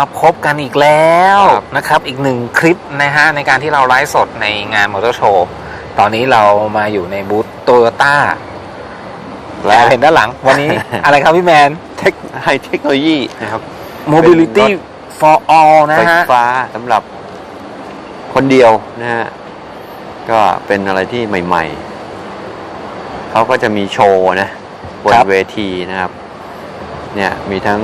กลับมาพบกันอีกแล้วครับนะครับอีกหนึ่งคลิปนะฮะในการที่เราไลฟ์สดในงานมอเตอร์โชว์ตอนนี้เรามาอยู่ในบูธโตโยต้าและเห็นด้านหลังวันนี้ อะไรครับพี่แมนเทคไฮเทคโนโลยีนะครับ Mobility เป็นรถ for all นะไฟฮะฟ้าสำหรับคนเดียวนะฮะก็เป็นอะไรที่ใหม่ๆ เขาก็จะมีโชว์นะบนครับเวทีนะครับ เนี่ยมีทั้ง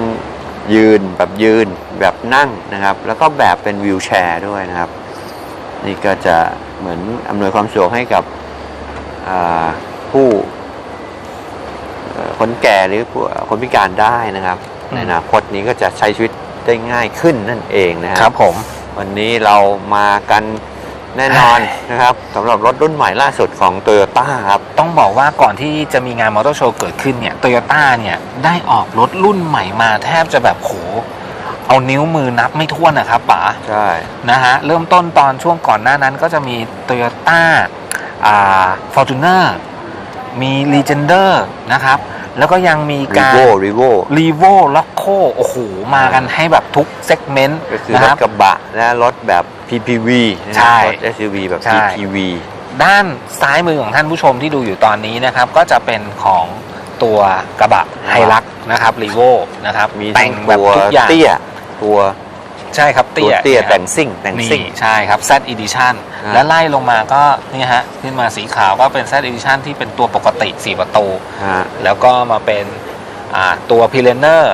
ยืนแบบยืน แบบนั่งนะครับ แล้วก็แบบเป็นวิวแชร์ด้วยนะครับ นี่ก็จะเหมือนอำนวยความสะดวกให้กับอ่าผู้เอ่อคนแก่หรือผู้คนพิการได้นะครับอืมในอนาคตนี้ก็จะใช้ชีวิตได้ง่ายขึ้นนั่นเองนะฮะครับผม วันนี้เรามากันแน่นอนนะครับสำหรับรถรุ่นใหม่ล่าสุดของ t o y ยต้าครับ ต้องบอกว่าก่อนที่จะมีงานมอเตอร์โชว์เกิดขึ้นเนี่ยโตโยต้าเนี่ย ได้ออกรถรุ่นใหม่มาแทบจะแบบโห เอานิ้วมือนับไม่ถ้วนนะครับป๋าใช่นะฮะเริ่มต้นตอนช่วงก่อนหน้านั้นก็จะมี Toyota อ่า Fortuner มี Legender นะครับ แล้วก็ยังมีรีการโวรีโว r e v o l o c o โอ้โห มากันให้แบบทุกเซกเมนต์ก็คือนะรคถรับกระบะและรถแบบ PPV นะคใช่รับรถ SUV แบบใช่ PPV ด้านซ้ายมือของท่านผู้ชมที่ดูอยู่ตอนนี้นะครับ ก็จะเป็นของตัวกระบะไฮรักนะครับ r e v o นะครับ มีแต่ทั้งงแบบตัวทุกอย่างเตี้ย ตัวใช่ครับตัเตี้วยเตี้ยนะครับแต่งซิ่งแต่งนี่ซิ่ง ใช่ครับ Z Edition อ่า และไล่ลงมาก็นี่ฮะขึ้นมาสีขาวก็เป็น Z Edition ที่เป็นตัวปกติ 4 ประตู ฮะ แล้วก็มาเป็นอ่าตัว p i l a n e r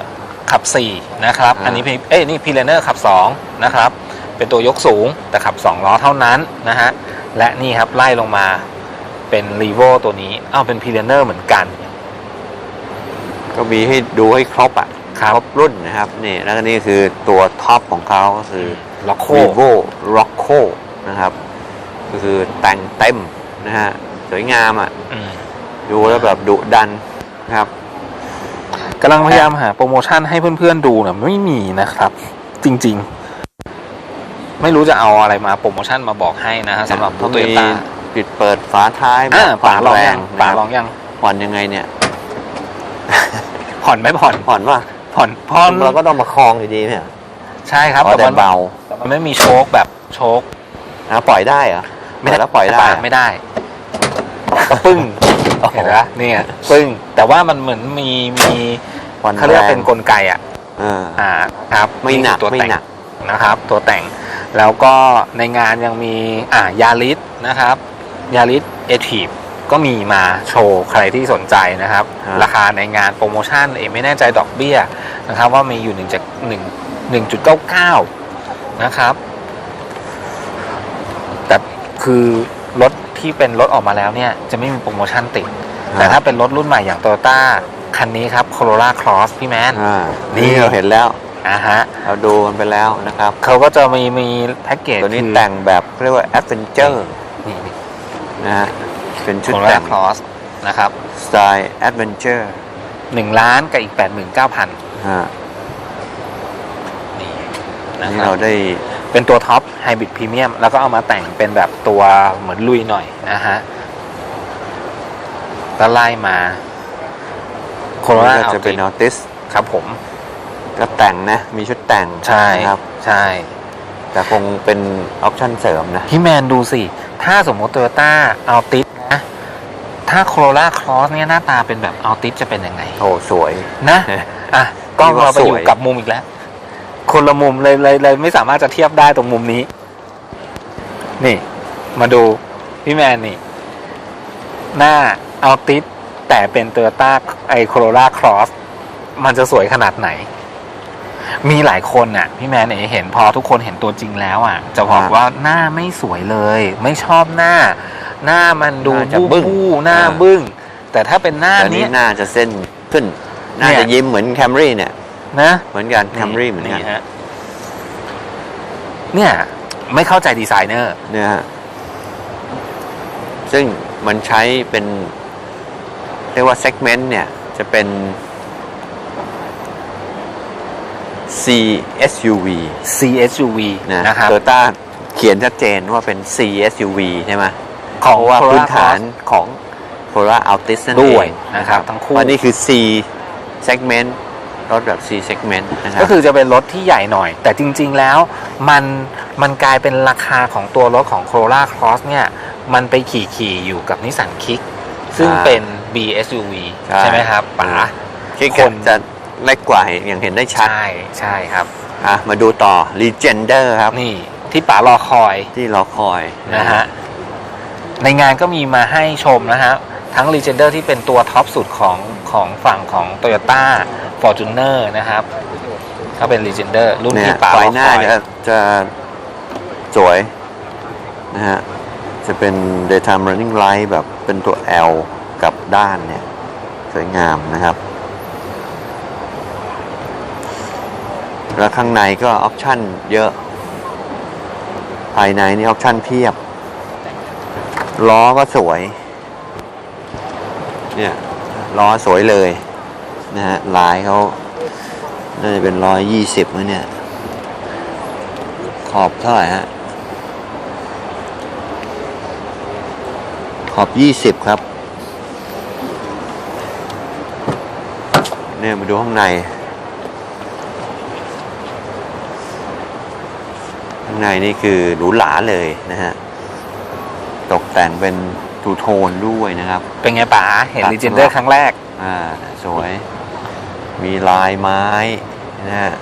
ขับ 4 นะครับ อ่า อันนี้ P- เอ้ยนี่ p i l a n e r ขับ 2 นะครับ เป็นตัวยกสูงแต่ขับ 2 ล้อเท่านั้นนะฮะ และนี่ครับไล่ลงมาเป็น r e v o ตัวนี้อ้าวเป็น p i l a n e r เหมือนกัน ก็มีให้ดูให้ครบอะ ครับครบรุ่นนะครับนี่แล้วก็นี่คือตัวท็อปของเขาก็คือล็อกโค Vivo Rocco นะครับ ก็คือแต่งเต็มนะฮะสวยงามอะดูแล้วแบบดุดันนะครับ กำลังพยายามหาโปรโมชั่นให้เพื่อนๆดูเนี่ยไม่มีนะครับ จริงๆ ไม่รู้จะเอาอะไรมาโปรโมชั่นมาบอกให้นะฮะสำหรับเขาโตมีโยต้าปิดเปิดฝาท้ายแบอ่าบป๋าลองแรยังงป๋านะครับลองยังผ่อนยังไงเนี่ยผ่อนไม่ผ่อนผ่อนว่า ผ่อนผ่อนเราก็ต้องมาคลองอยู่ดีเนี่ยใช่ครับอ๋อแต่มันเบาแต่มันไม่มีโชคแบบโชคนะปล่อยได้เหรอเปิดแล้วปล่อยได้ไม่ได้ก็ปึ้งโอ้โหเห็นไหมเนี่ยปึ้งแต่ว่ามันเหมือนมีมีผ่อนเขาเรียกว่าแงเป็นกลไกอะเอออ่าครับไม่หนักคือตัวไม่แต่งหนักนะครับ ตัวแต่งแล้วก็ในงานยังมีอ่ายาริสนะครับยาริสเอทีฟ ก็มีมาโชว์ใครที่สนใจนะครับฮะราคาในงานโปรโมชั่นเองไม่แน่ใจดอกเบี้ยนะครับ ว่ามีอยู่1จาก1 1.99นะครับ แต่คือรถที่เป็นรถออกมาแล้วเนี่ยจะไม่มีโปรโมชั่นติด แต่ถ้าเป็นรถรุ่นใหม่อย่าง Toyota คันนี้ครับ Corolla Cross พี่แมนอ่านี่นี่เราเห็นแล้วอ่าฮะเราดูมันไปแล้วนะครับ เขาก็จะมีมีแพ็กเกจตัวนี้คือแต่งแบบเรียกว่า Adventure นี่นี่นะฮะ เป็นชุด Corolla แต่ง Cross นะครับสไตล์ Adventure หนึ่งล้านกับอีกแปดหมื่นเก้าพันฮะนี่นะนี่ครัเราบได้เป็นตัวท็อปไฮบริดพรีเมียมแล้วก็เอามาแต่งเป็นแบบตัวเหมือนลุยหน่อยนะฮะก็ไล่มาโคโรนี่ล่าก็เอาจะเป็นติออติสครับผม ก็แต่งนะ มีชุดแต่งใช่นะครับ ใช่ แต่คงเป็นออปชั่นเสริมนะ พี่แมนดูสิ ถ้าสมมติโตโยต้าเอาติสนะ ถ้าโคโรล่าครอสเนี่ยหน้าตาเป็นแบบเอาติสจะเป็นยังไง โอ้สวย นะอะกล้องนี่ว่าเราไปอยู่สวยกับมุมอีกแล้ว คนละมุมเลยเลยเลยไม่สามารถจะเทียบได้ตรงมุมนี้ นี่ มาดูพี่แมนนี่ หน้าเอาติสแต่เป็นโตโยต้าไอโคโรล่าครอสมันจะสวยขนาดไหน มีหลายคนน่ะ พี่แมนเอ๋เห็นพอทุกคนเห็นตัวจริงแล้วอะ จะบอกอ่าว่าหน้าไม่สวยเลย ไม่ชอบหน้า หน้ามันดูน่าจะบู้บึ้ง บู้หน้าอ่าบึ้ง แต่ถ้าเป็นหน้าแต่เนี้นี่ยน่าจะเส้นขึ้น น่าเนี่ย จะยิ้มเหมือนแคมรี่เนี่ย นะ เหมือนกันแคมรี่เหมือนกันฮะเนี่ย ไม่เข้าใจดีไซเนอร์ เนี่ยฮะซึ่งมันใช้เป็น เรียกว่าเซกเมนต์เนี่ย จะเป็น CSUV CSUV นะนะครับ โตต้าเขียนชัดเจนว่าเป็น CSUV ใช่ไหม ของเพราะว่า Corolla พื้นฐาน Cross ของ Corolla Altis นั่นด้เอวยงนะครับทั้งคู่อันนี้คือ C segment ปรถแบบ C segment นะครัก็บ คือจะเป็นรถที่ใหญ่หน่อย แต่จริง ๆแล้วมันมันกลายเป็นราคาของตัวรถของ Corolla Cross เนี่ยมันไปขี่ขี่อยู่กับนิสสันคิกซึ่งอ่าเป็น BSUV ใช่ ใช่ไหมครับป๋าคิดคกันนจะเล็กกว่าอย่างเห็นได้ชัดใช่ใช่ครับ อะมาดูต่อ Legender ครับ นี่ที่ป๋ารอคอยที่รอคอยนะฮะ ในงานก็มีมาให้ชมนะฮะ ทั้ง Legender ที่เป็นตัวท็อปสุดของของฝั่งของ Toyota Fortuner นะครับก็เป็น Legender รุ่นเนี่ยที่ป๋ารไฟอหคน้าอยจะจะสวยนะฮะ จะเป็น daytime running light แบบเป็นตัว L กับด้านเนี่ย สวยงามนะครับ แล้วข้างในก็ออปชั่นเยอะ ภายในนี่ออปชั่นเพียบ ล้อก็สวย เนี่ยล้อสวยเลยนะฮะลายเขาน่าจะเป็นร้อยยี่สิบนะเนี่ย ขอบเท่าไหร่ฮะ ขอบยี่สิบครับ เนี่ยมาดูข้างในข้างในนี่คือหรูหราเลยนะฮะ แต่งเป็นทูโทนด้วยนะครับ เป็นไงป๋าเห็นครับ Legender ครั้งแรก อ่าสวย มีลายไม้นะฮะ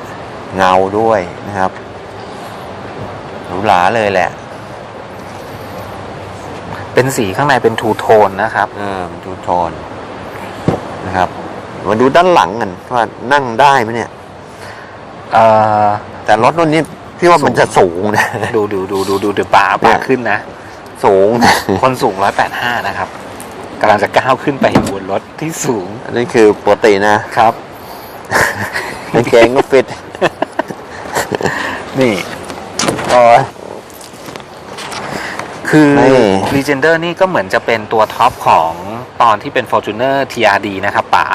เงาด้วยนะครับหรูหราเลยแหละเป็นสีข้างในเป็นทูโทนนะครับ เออมันทูโทนนะครับ มาดูด้านหลังกันว่านั่งได้ไหมเนี่ย เอ่อ แต่รถรุ่นนี้พี่ว่ามันจะสูงนะ ดูดูดูดูดูดูป๋าป๋าขึ้นนะ สูงนะคนสูง 185 นะครับกำลังจะก้าวขึ้นไปบนรถที่สูง อันนี้คือปกตินะครับกางเกงก็ฟิตนี่โอ้ยคือนี่ Legender นี่ก็เหมือนจะเป็นตัวท็อปของตอนที่เป็น Fortuner TRD นะครับป๋า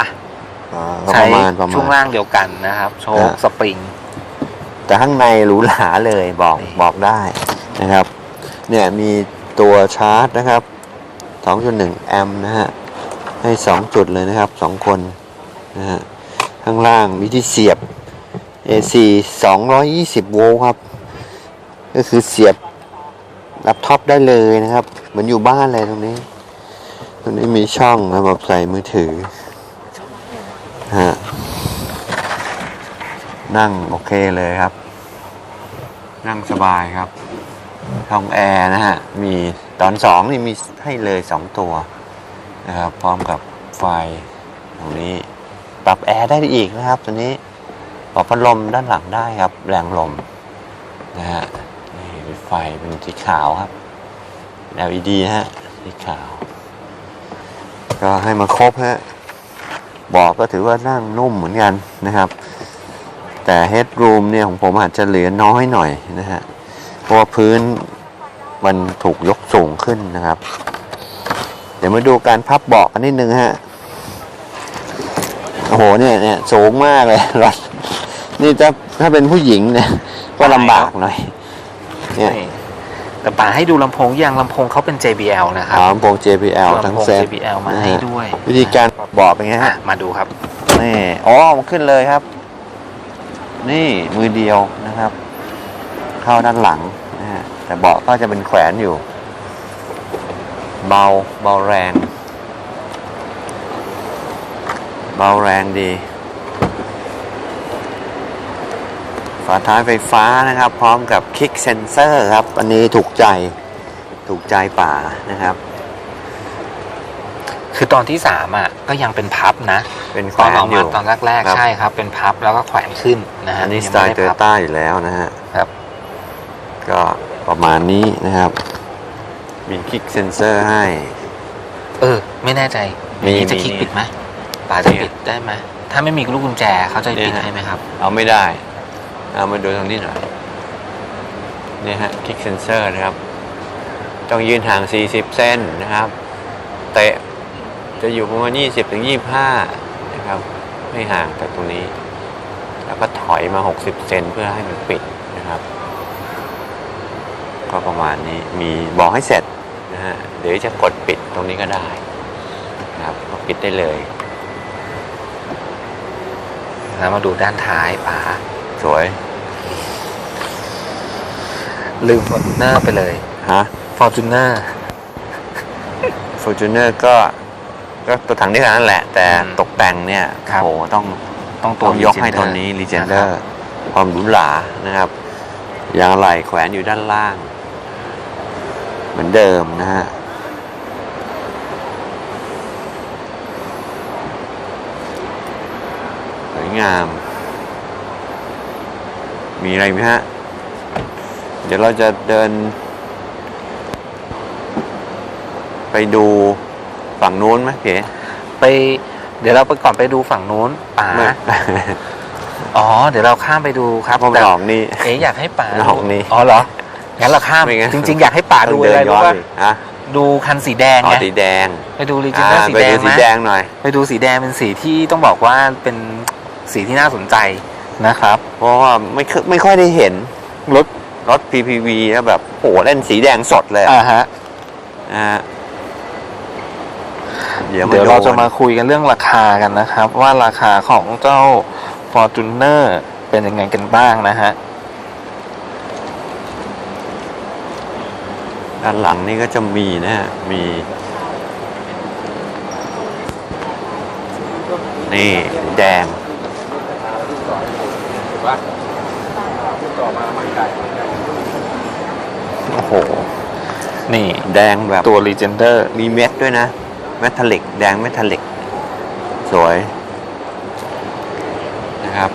อ่าก็ใช้ประมาณประมาช่วงณล่างเดียวกันนะครับ โชคอ่าสปริง แต่ข้างในหรูหราเลยบอกนี่บอกได้นะครับ เนี่ยมี ตัวชาร์จนะครับ 2.1 แอมป์นะฮะ ให้ 2 จุดเลยนะครับ 2 คนนะฮะ ข้างล่างมีที่เสียบ AC 220 โวลต์ครับ ก็คือเสียบแล็ปท็อปได้เลยนะครับ เหมือนอยู่บ้านเลยตรงนี้ ตรงนี้มีช่องสำหรับใส่มือถือฮะนั่งโอเคเลยครับ นั่งสบายครับ ช่องแอร์นะฮะ มีตอนสองนี่มีให้เลยสองตัวนะครับ พร้อมกับไฟตรงนี้ ปรับแอร์ได้อีกนะครับ ตัวนี้ปรับพัดลมด้านหลังได้ครับ แรงลมนะฮะนี่ไฟเป็นสีขาวครับ LED ฮะสีขาว ก็ให้มาครบฮะเบอกก็ถือว่านั่งนุ่มเหมือนกันนะครับ แต่เฮดรูมเนี่ยของผมอาจจะเหลือน้อยหน่อยนะฮะ เพราะว่าพื้นมันถูกยกสูงขึ้นนะครับ เดี๋ยวมาดูการพับเบาะกันนิดนึงฮะโอ้โหเนี่ยเนี่ยสูงมากเลยรถนี่ถ้าถ้าเป็นผู้หญิงเนี่ยก็ลำบากหน่อยเนี่ยนี่แต่ป๋าให้ดูลำโพงยังลำโพงเขาเป็น JBL นะครัเอาลำโพง JBL ทั้งลำโพงเซ็ต JBL มานะให้ฮะด้วย วิธีการเบอกเป็นไงอะฮะมาดูครับนี่อ๋อมันขึ้นเลยครับ นี่มือเดียวนะครับ เข้าด้านหลังนะฮะแต่เบาะก็จะเป็นแขวนอยู่ เบาเบาแรง เบาแรงดี ฝาท้ายไฟฟ้านะครับ พร้อมกับคิกเซนเซอร์ครับ อันนี้ถูกใจถูกใจป่านะครับ คือตอนที่สามอะก็ยังเป็นพับนะเป็นแขตวอนนออกอมายู่ ตอนแรก ครับ ๆ ใช่ครับ เป็นพับแล้วก็แขวนขึ้นนะฮะอันนี้สยังไตล์โตม่โยด้พับ ต้าอยู่แล้วนะฮะครับ ก็ประมาณนี้นะครับ มีคลิกเซนเซอร์ให้ เออ ไม่แน่ใจมีอย่างนี้จะมีคลิกมีปิดไหมป๋าจะเนี่ยปิดได้ไหมถ้าไม่มีลูกกุญแจเขาจะเนี่ยปิดฮะให้ไหมครับ เอาไม่ได้ เอามาดูตรงนี้หน่อยเนี่ยฮะคลิกเซนเซอร์นะครับ ต้องยืนห่าง 40 เซนนะครับ เตะจะอยู่ประมาณ 20ถึง25 นะครับ ไม่ห่างจากตรงนี้ แล้วก็ถอยมา 60 เซนเพื่อให้มันปิดนะครับ ก็ประมาณนี้มีบอกให้เสร็จนะฮะเดี๋ยวจะกดปิดตรงนี้ก็ได้นะครับก็ปิดได้เลยแล้วมาดูด้านท้ายป๋าสวย ลืมฟอร์จูเนอร์ไปเลยฮะฟอร์จูเนอร์ f o r t u n e r ก็ก็ตัวถังเดียวกันนั่นแหละ แต่อืมตกแต่งเนี่ยครับโหต้องต้องตัต้วองยกให้ตัวนี้ Legender ความหรูหรานะครับยางอะไหล่แขวนอยู่ด้านล่าง เหมือนเดิมนะฮะสวยงาม มีอะไรไหมฮะ เดี๋ยวเราจะเดิน ไปดูฝั่งนู้นไหมเก๋ไป เดี๋ยวเราไปก่อนไปดูฝั่งนู้นป๋าไม่อ๋อ เดี๋ยวเราข้ามไปดูครับเพราะมันแต่ออกนี่ เอ๊ะอยากให้ป๋ามันออกนี่ อ๋อเหรอ งั้นเราข้าม ไม่งั้น จริงๆ อยากให้ป๋าดูต้งอะไรเนรู้ย้อนป่ะอีกฮะดูคันสีแดงอ๋อไงสีแดงไปดูรีจิอ่าเนอร์สีไปแดดูงสีไหมแดงหน่อย ไปดูสีแดงเป็นสีที่ต้องบอกว่าเป็นสีที่น่าสนใจนะครับ เพราะว่าไม่ค่อยไม่ค่อยได้เห็นรถรถ PPV แล้วแบบโหเล่นสีแดงสดเลยอะอ่าฮะนะฮะเดี๋ยวเดี๋ยวเราโนจะมาคุยกันเรื่องราคากันนะครับ ว่าราคาของเจ้า Fortuner เป็นยังไงกันบ้างนะฮะ ด้านหลังนี่ก็จะมีนะฮะ มี นี่แดงโอ้โห นี่แดงแบบตัว Legender มีเม็ดด้วยนะเมทัลลิก แดงเมทัลลิก สวยนะครับ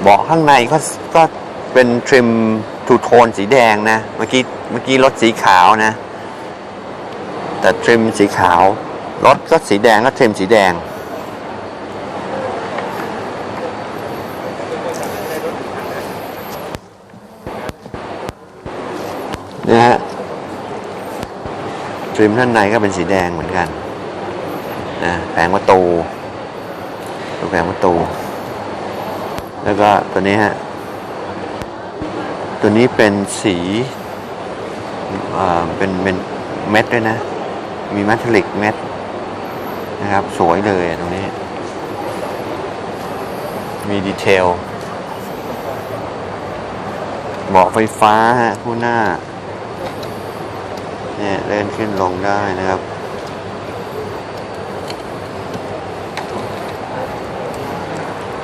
เบาะข้างในก็ก็เป็นทริม ทูโทนสีแดงนะ เมื่อกี้เมื่อกี้รถสีขาวนะ แต่ทริมสีขาว รถก็สีแดงก็ทริมสีแดง นะฮะทริมด้านในก็เป็นสีแดงเหมือนกันนะแผงประตูตัวแผงประตู แล้วก็ตัวนี้ฮะ ตัวนี้เป็นสีเป็นเป็นเม็ดด้วยนะ มีแมทัลลิกเม็ดนะครับ สวยเลยตรงนี้ มีดีเทลเบาะไฟฟ้าฮะคู่หน้าเนี่ยเล่นขึ้นลงได้นะครับ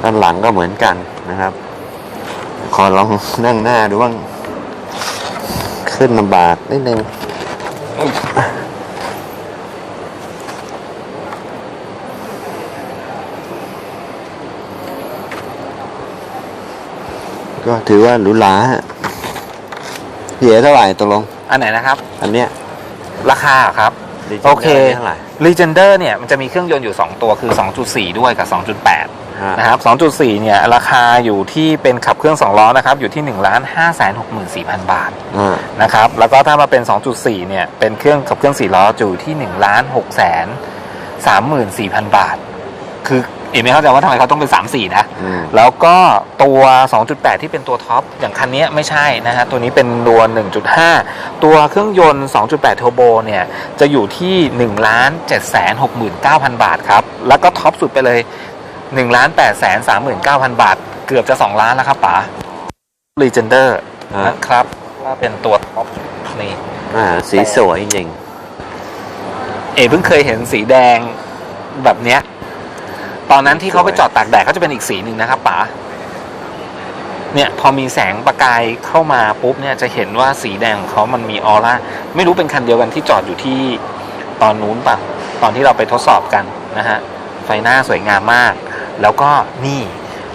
ด้านหลังก็เหมือนกันนะครับ ขอลองนั่งหน้าดูบ้าง ขึ้นลำบากนิดนึงก็ถือว่าหรูหราฮะเสียเท่าไหร่ตกลง อันไหนนะครับ อันเนี้ย ราคาเหรอครับ Legender โอเคเท่าไหร่ Legender เนี่ยมันจะมีเครื่องยนต์อยู่ 2 ตัวคือ 2.4 ด้วยกับ 2.8ฮะ นะครับ 2.4 เนี่ย ราคาอยู่ที่เป็นขับเครื่อง 2 ล้อนะครับ อยู่ที่ 1 5 6 4 0 0 0 บาทอ่านะครับ แล้วก็ถ้ามาเป็น 2.4 เนี่ย เป็นเครื่องขับเครื่อง 4 ล้ออยู่ที่ 1 6 3 4 0 0 0 บาท คือเอ็มไม่เข้าใจว่าทำไมเขาต้องเป็น 3.4 นะอืมแล้วก็ตัว 2.8 ที่เป็นตัวท็อป อย่างคันนี้ไม่ใช่นะฮะ ตัวนี้เป็นตัว 1.5 ตัวเครื่องยนต์ 2.8 เทอร์โบเนี่ย จะอยู่ที่ 1 7 6 9 0 0 0 บาทครับ แล้วก็ท็อปสุดไปเลย 1 8 3 9 0 0 0 บาท เกือบจะ 2 ล้านแล้วครับป๋า Legender ฮะ นะครับ ถ้าเป็นตัวท็อปนี่ อ่าสีสวยจริง เอเพิ่งเคยเห็นสีแดงแบบเนี้ย ตอนนั้นที่เขาไปจอดตากแดดเขาจะเป็นอีกสีหนึ่งนะครับป๋า เนี่ยพอมีแสงประกายเข้ามาปุ๊บเนี่ยจะเห็นว่าสีแดงของเขามันมีออร่า ไม่รู้เป็นคันเดียวกันที่จอดอยู่ที่ตอนนู้นปะตอนที่เราไปทดสอบกันนะฮะ ไฟหน้าสวยงามมาก แล้วก็นี่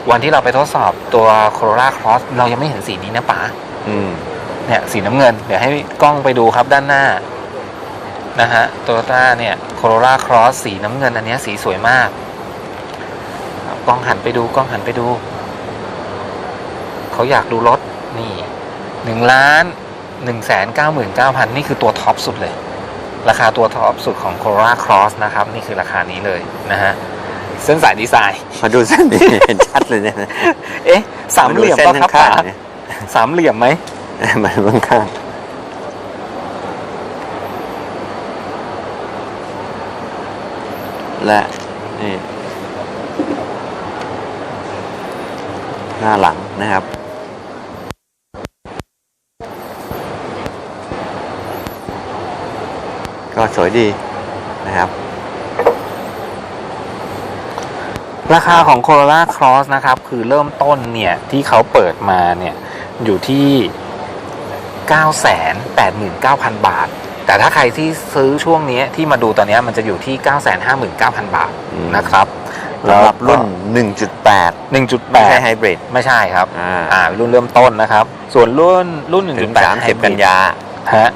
วันที่เราไปทดสอบตัว Corolla Cross เรายังไม่เห็นสีนี้นะป๋าอืมเนี่ยสีน้ำเงิน เดี๋ยวให้กล้องไปดูครับด้านหน้านะฮะโตโยต้าเนี่ย Corolla Cross สีน้ำเงินอันเนี้ยสีสวยมากครับกล้องหันไปดูกล้องหันไปดู เขาอยากดูรถ นี่หนึ่งล้านหนึ่งแสนเก้าหมื่นเก้าพันนี่คือตัวท็อปสุดเลย ราคาตัวท็อปสุดของ Corolla Cross นะครับ นี่คือราคานี้เลยนะฮะ เส้นสายดีไซน์มาดูเส้นนี้เห็นชัดเลยเนี่ยเอ๊ะ สามเหลี่ยมดูป่ะส้นครับข้าป๋างๆเนี่ยสามเหลี่ยมไหมมาดูข้างๆและนี่หน้าหลังนะครับ ก็สวยดีนะครับ ราคาของ Corolla Cross นะครับ คือเริ่มต้นเนี่ย ที่เขาเปิดมาเนี่ย อยู่ที่ 989,000 บาท แต่ถ้าใครที่ซื้อช่วงนี้ที่มาดูตอนนี้มันจะอยู่ที่ 959,000 บาทอืมนะครับสำหรับรุ่น 1.8ไม่ใช่ไฮ1.8บริดไม่ใช่ครับอ่าอ่ารุ่นเริ่มต้นนะครับ ส่วนรุ่นรุ่นถึง1.8 30กันยาฮะ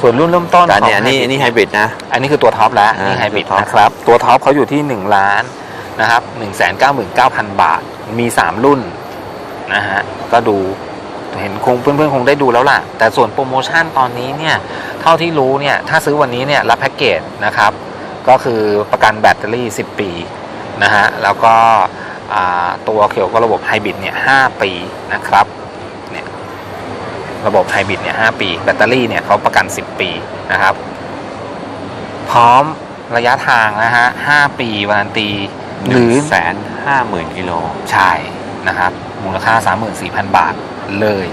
ส่วนรุ่นเริ่มต้นแต่ของเนี่ยอันนี้ Hybrid อันนี้ไฮบริดนะ อันนี้คือตัวท็อปแล้วอ่านี่ไฮบริดตัวท็อปนะครับ ตัวท็อปเขาอยู่ที่1ล้านนะครับ1 9 9 0 0 0บาท มี 3 รุ่นนะฮะ ก็ดูเห็นคงเพื่อนๆ คงได้ดูแล้วล่ะ แต่ส่วนโปรโมชั่นตอนนี้เนี่ย เท่าที่รู้เนี่ย ถ้าซื้อวันนี้เนี่ย รับแพ็กเกจนะครับ ก็คือประกันแบตเตอรี่ 10 ปีนะฮะ แล้วก็อ่าตัวเกี่ยวกับระบบไฮบริดเนี่ย 5 ปีนะครับเนี่ย ระบบไฮบริดเนี่ย5ปี แบตเตอรี่เนี่ยเขาประกัน 10 ปีนะครับ พร้อมระยะทางนะฮะ5ปีวารันตี หรือแสนห้าหมื่นกิโลใช่นะครับ มูลค่า 34,000 บาทเลย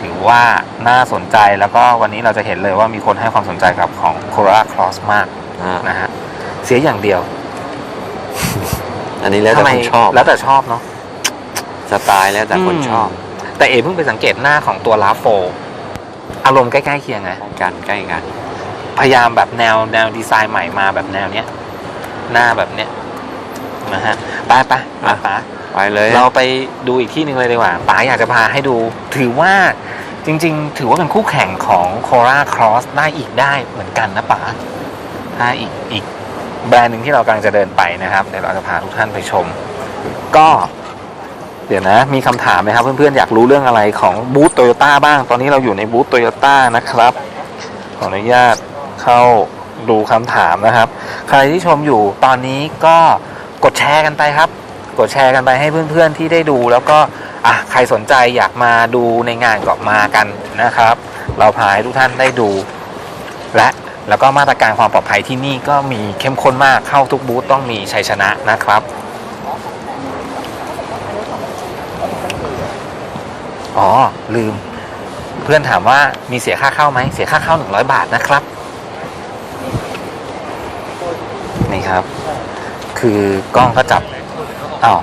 ถือว่าน่าสนใจแล้วก็วันนี้เราจะเห็นเลยว่ามีคนให้ความสนใจกับของ Corolla Cross มากอ่านะฮะเสียอย่างเดียว อันนี้แล้วแต่คนชอบ แล้วแต่ชอบเนาะสไตล์แล้วแต่คนชอบ แต่เอเพิ่งไปสังเกตหน้าของตัวลาโฟ อารมณ์ใกล้ๆเคียงไงกันใกล้กัน พยายามแบบแนวแนวดีไซน์ใหม่มาแบบแนวเนี้ยหน้าแบบเนี้ยนะฮะไปไปมาป๋าไปเลยเราไปดูอีกที่หนึ่งเลยดีกว่าป๋าอยากจะพาให้ดู ถือว่าจริง ๆ ถือว่าเป็นคู่แข่งของ Cora Cross ได้อีกได้เหมือนกันนะป๋าถ้าอีกอีกแบรนด์หนึ่งที่เรากำลังจะเดินไปนะครับเดี๋ยวเราจะพาทุกท่านไปชม ก็ เดี๋ยวนะ มีคำถามไหมครับ เพื่อนๆ อยากรู้เรื่องอะไรของบูธโตโยต้าบ้าง ตอนนี้เราอยู่ในบูธโตโยต้านะครับ ขออนุญาตเข้าดูคำถามนะครับ ใครที่ชมอยู่ตอนนี้ก็กดแชร์กันไปครับ กดแชร์กันไปให้เพื่อนๆ ที่ได้ดู แล้วก็อะใครสนใจอยากมาดูในงานก็มากันนะครับ เราพาให้ทุกท่านได้ดู และแล้วก็มาตรการความปลอดภัยที่นี่ก็มีเข้มข้นมากเข้าทุกบูธต้องมีชัยชนะนะครับ อ๋อ ลืม เพื่อนถามว่ามีเสียค่าเข้าไหม เสียค่าเข้าหนึ่งร้อยบาทนะครับ นี่ครับ คือกล้องก็จับอ้าว